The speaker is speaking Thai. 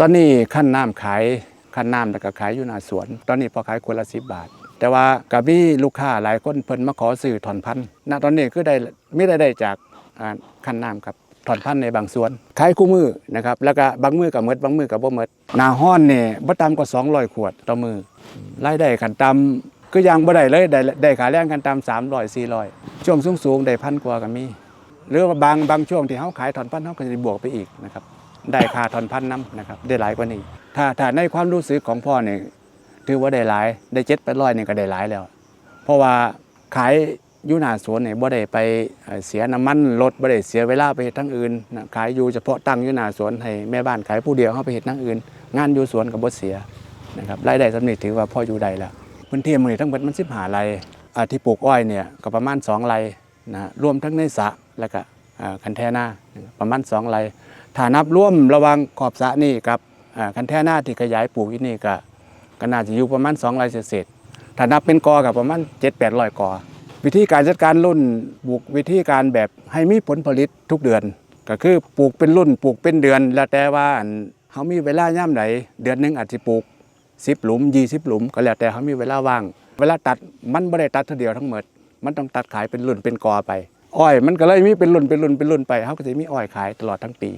ตอนนี้ขั้นน้ำขายขั้นน้ำแล้วก็ขายอยู่หน้าสวน ตอนนี้พอขายคนละสิบบาท แต่ว่ากับมีลูกค้าหลายคนเพิ่นมาขอซื้อถอนพันธุ์ณตอนนี้คือได้ไม่ได้ได้จากขั้นน้ำครับถอนพันธุ์ในบางสวนขายคู่มือนะครับแล้วก็บางมือกับเมดบางมือกับบ่เมดหนาห้อนเนี่ยบ่ต่ำกว่า200 ขวดต่อมือรายได้ขันต่ำก็ยังบ่ได้เลยได้ได้ขาแรงขั้นต่ำ300 400 ช่วงสูงๆได้พันกว่าก็มีหรือว่าบางบางช่วงที่เขาขายถอนพันธุ์เขาก็จะบวกไปอีกนะครับ ได้ค่าถอนพันน้ำนะครับได้หลายกว่านี้ ถ้าถ้าในความรู้สึกของพ่อเนี่ยถือว่าได้หลายได้เจ็ดแปดร้อยเนี่ยก็ได้หลายแล้ว เพราะว่าขายอยู่หน้าสวนเนี่ยบ่ได้ไปเสียน้ำมันรถบ่ได้เสียเวลาไปเฮ็ดทั้งอื่นนะขายอยู่เฉพาะตั้งอยู่หน้าสวนให้แม่บ้านขายผู้เดียวเข้าไปเฮ็ดทั้งอื่น งานอยู่สวนก็บ่เสียนะครับรายได้สำเร็จถือว่าพ่ออยู่ได้แล้วพื้นที่มันทั้งหมดมัน15ไร่อ่าที่ปลูกอ้อยเนี่ยก็ประมาณ2ไร่นะรวมทั้งในสระแล้วก็ คันแทนาประมาณ2ไร่ถ้านับรวมระวังขอบสะนี่กับคันแทนาที่ขยายปลูกอยู่นี่ก็ก็น่าจะอยู่ประมาณ2ไร่เศษถ้านับเป็นกอกับประมาณ7-800กอวิธีการจัดการรุ่นปลูกวิธีการแบบให้มีผลผลิตทุกเดือน ก็คือปลูกเป็นรุ่นปลูกเป็นเดือน แล้วแต่ว่าเขามีเวลาย่ำไหนเดือนหนึ่งอาจจะปลูกสิบหลุมยี่สิบหลุม ก็แล้วแต่เขามีเวลาว่าง เวลาตัดมันไม่ได้ตัดทีเดียวทั้งหมด มันต้องตัดขายเป็นรุ่นเป็นกอไป อ้อย มันก็เลยมีเป็นรุ่นเป็นรุ่นเป็นรุ่นไปเขาก็จะมีอ้อยขายตลอดทั้งปี